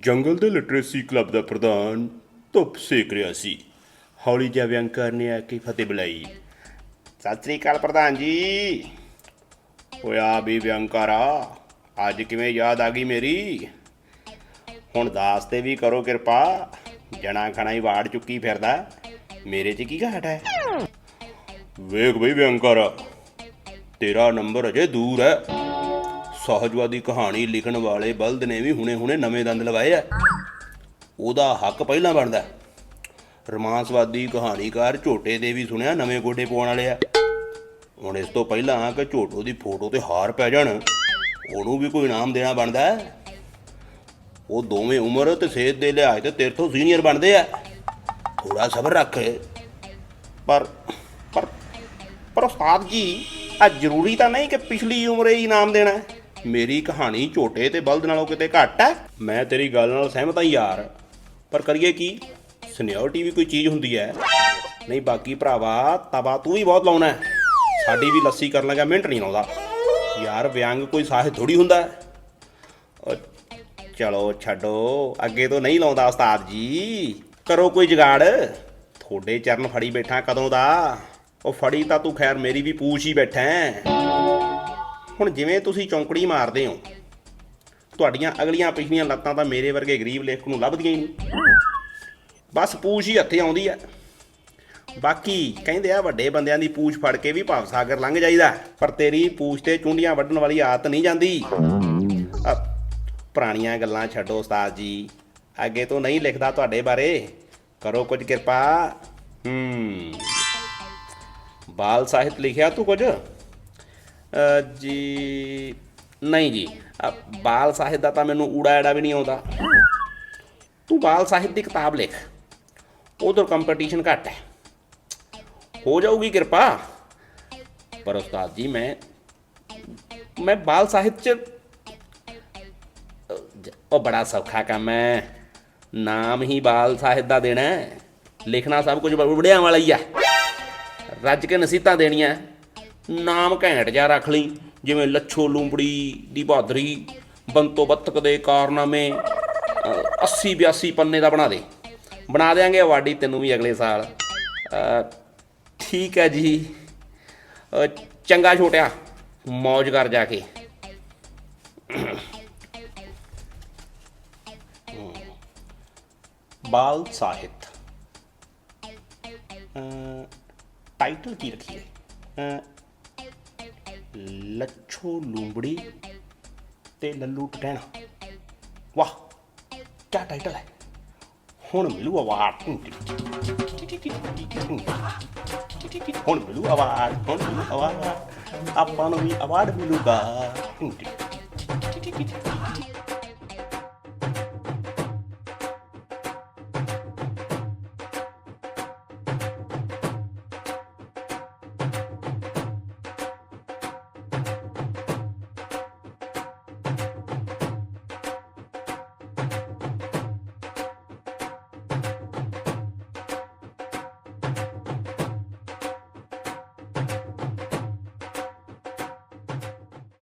ਜੰਗਲ ਦੇ literacy club ਦਾ ਪ੍ਰਧਾਨ ਧੁੱਪ ਸੇਕ ਰਿਹਾ ਸੀ। ਹੌਲੀ ਜਿਹਾ ਵਿਅੰਕਰ ਨੇ ਆ ਕੇ ਫਤਿਹ ਬੁਲਾਈ। ਸਤਿ ਸ੍ਰੀ ਅਕਾਲ ਪ੍ਰਧਾਨ ਜੀ। ਹੋਇਆ ਵੀ ਵਿਅੰਕਰਾ ਅੱਜ ਕਿਵੇਂ ਯਾਦ ਆ ਗਈ ਮੇਰੀ? ਹੁਣ ਦਾਸ ਤੇ ਵੀ ਕਰੋ ਕਿਰਪਾ, ਜਣਾ ਖਣਾ ਹੀ ਵਾੜ ਚੁੱਕੀ ਫਿਰਦਾ। ਮੇਰੇ 'ਚ ਕੀ ਘਾਟ ਹੈ? ਵੇਖ ਬਈ ਵਿਅੰਕਰ, ਤੇਰਾ ਨੰਬਰ ਅਜੇ ਦੂਰ ਹੈ। ਸਹਜਵਾਦੀ ਕਹਾਣੀ ਲਿਖਣ ਵਾਲੇ ਬਲਦ ਨੇ ਵੀ ਹੁਣੇ-ਹੁਣੇ ਨਵੇਂ ਦੰਦ ਲਵਾਏ ਆ ਉਹਦਾ ਹੱਕ ਪਹਿਲਾਂ ਬਣਦਾ ਰੋਮਾਂਸਵਾਦੀ ਕਹਾਣੀਕਾਰ ਝੋਟੇ ਦੇ ਵੀ ਸੁਣਿਆ ਨਵੇਂ ਗੋਡੇ ਪਾਉਣ ਵਾਲੇ ਆ ਹੁਣ ਇਸ ਤੋਂ ਪਹਿਲਾਂ ਕਿ ਝੋਟੋ ਦੀ ਫੋਟੋ ਤੇ ਹਾਰ ਪੈ ਜਾਣ, ਉਹਨੂੰ ਵੀ ਕੋਈ ਇਨਾਮ ਦੇਣਾ ਬਣਦਾ ਉਹ ਦੋਵੇਂ ਉਮਰ ਤੇ ਸਿਹਤ ਦੇ ਲਿਹਾਜ਼ ਤੇ ਤੇਰੇ ਤੋਂ ਸੀਨੀਅਰ ਬਣਦੇ ਆ ਥੋੜਾ ਸਬਰ ਰੱਖ। ਪਰ ਪਰ ਪਰ ਉਸਤਾਦ ਜੀ, ਆ ਜ਼ਰੂਰੀ ਤਾਂ ਨਹੀਂ ਕਿ ਪਿਛਲੀ ਉਮਰੇ ਹੀ ਇਨਾਮ ਦੇਣਾ ਹੈ। ਮੇਰੀ ਕਹਾਣੀ ਝੋਟੇ ਤੇ ਬਲਦ ਨਾਲੋਂ ਕਿਤੇ ਘੱਟ ਹੈ। ਮੈਂ ਤੇਰੀ ਗੱਲ ਨਾਲ ਸਹਿਮਤ ਹਾਂ ਯਾਰ। ਪਰ ਕਰੀਏ ਕੀ? ਸੀਨੀਅਰਟੀ ਵੀ ਕੋਈ ਚੀਜ਼ ਹੁੰਦੀ ਹੈ। ਨਹੀਂ ਬਾਕੀ ਭਰਾਵਾ, ਤਵਾ ਤੂੰ ਵੀ ਬਹੁਤ ਲਾਉਣਾ ਹੈ। ਸਾਡੀ ਵੀ ਲੱਸੀ ਕਰਨ ਲੱਗਾ ਮਿੰਟ ਨਹੀਂ ਲਾਉਂਦਾ। ਯਾਰ ਵਿਅੰਗ ਕੋਈ ਸਾਹਿਤ ਥੋੜੀ ਹੁੰਦਾ ਚਲੋ ਛੱਡੋ, ਅੱਗੇ ਤੋਂ ਨਹੀਂ ਲਾਉਂਦਾ ਉਸਤਾਦ ਜੀ। ਕਰੋ ਕੋਈ ਜਗਾੜ। ਤੁਹਾਡੇ ਚਰਨ ਫੜੀ ਬੈਠਾ ਕਦੋਂ ਦਾ? ਉਹ ਫੜੀ ਤਾਂ ਤੂੰ ਖੈਰ ਮੇਰੀ ਵੀ ਪੂਛ ਹੀ ਬੈਠਾ ਹੁਣ ਜਿਵੇਂ ਤੁਸੀਂ ਚੌਂਕੜੀ ਮਾਰਦੇ ਹੋ ਤੁਹਾਡੀਆਂ ਅਗਲੀਆਂ ਪਿਛਲੀਆਂ ਲੱਤਾਂ ਤਾਂ ਮੇਰੇ ਵਰਗੇ ਗਰੀਬ ਲੇਖਕ ਨੂੰ ਲੱਭਦੀਆਂ ਹੀ ਨਹੀਂ। ਬਸ ਪੂਛ ਹੀ ਹੱਥੇ ਆਉਂਦੀ ਹੈ। ਬਾਕੀ ਕਹਿੰਦੇ ਆ ਵੱਡੇ ਬੰਦਿਆਂ ਦੀ ਪੂਛ ਫੜ ਕੇ ਵੀ ਭਾਵ ਸਾਗਰ ਲੰਘ ਜਾਈਦਾ ਪਰ ਤੇਰੀ ਪੂਛ ਤੇ ਚੁੰਡੀਆਂ ਵੱਢਣ ਵਾਲੀ ਆਦਤ ਨਹੀਂ ਜਾਂਦੀ। ਅ, ਪੁਰਾਣੀਆਂ ਗੱਲਾਂ ਛੱਡੋ ਉਸਤਾਦ ਜੀ। ਅੱਗੇ ਤੋਂ ਨਹੀਂ ਲਿਖਦਾ ਤੁਹਾਡੇ ਬਾਰੇ। ਕਰੋ ਕੁਝ ਕਿਰਪਾ। ਹੂੰ। ਬਾਲ ਸਾਹਿਤ ਲਿਖਿਆ ਤੂੰ ਕੁਝ? ਜੀ, ਨਹੀਂ ਜੀ। ਬਾਲ ਸਾਹਿਤ ਦਾ ਤਾਂ ਮੈਨੂੰ ਊੜਾ ਐੜਾ ਵੀ ਨਹੀਂ ਆਉਂਦਾ। ਤੂੰ ਬਾਲ ਸਾਹਿਤ ਦੀ ਕਿਤਾਬ ਲਿਖ। ਉਧਰ ਕੰਪੀਟੀਸ਼ਨ ਘੱਟ ਹੈ। ਹੋ ਜਾਊਗੀ ਕਿਰਪਾ। ਪਰ ਉਸਤਾਦ ਜੀ, ਮੈਂ ਮੈਂ ਬਾਲ ਸਾਹਿਤ ਚ ਉਹ ਬੜਾ ਸੌਖਾ ਕੰਮ ਹੈ। ਨਾਮ ਹੀ ਬਾਲ ਸਾਹਿਤ ਦਾ ਦੇਣਾ ਹੈ। ਲਿਖਣਾ ਸਭ ਕੁਝ ਬੁੜਿਆਂ ਵਾਲਾ ਹੀ ਆ। ਰੱਜ ਕੇ ਨਸੀਤਾਂ ਦੇਣੀਆਂ ਨਾਮ ਘੈਂਟ ਜਾ ਰੱਖ ਲਈ, ਜਿਵੇਂ ਲੱਛੋ ਲੂੰਬੜੀ ਦੀ ਬਹਾਦਰੀ, ਬੰਤੋ ਬੱਤਕ ਦੇ ਕਾਰਨਾਮੇ 80 82 ਪੰਨੇ ਦਾ ਬਣਾ ਦੇ। ਬਣਾ ਦੇਾਂਗੇ ਅਵਾਰਡੀ ਤੈਨੂੰ ਵੀ ਅਗਲੇ ਸਾਲ। ਠੀਕ ਹੈ ਜੀ। ਚੰਗਾ ਛੋਟਿਆ ਮौज ਕਰ ਜਾ ਕੇ। ਬਾਲ ਸਾਹਿਤ ਅ, ਟਾਈਟਲ ਕੀ ਰੱਖੀਏ ਅ, ਲੱਛੋ ਤੇ ਲੱਲੂ ਟਟੈਣਾ ਵਾਹ ਕੀ ਟਾਈਟਲ ਹੈ ਹੁਣ ਮਿਲੂ ਅਵਾਰਡ ਹੁਣ ਮਿਲੂ ਅਵਾਰਡ ਹੁਣ ਮਿਲੂ ਅਵਾਰਡ ਆਪਾਂ ਨੂੰ ਵੀ ਅਵਾਰਡ ਮਿਲੂਗਾ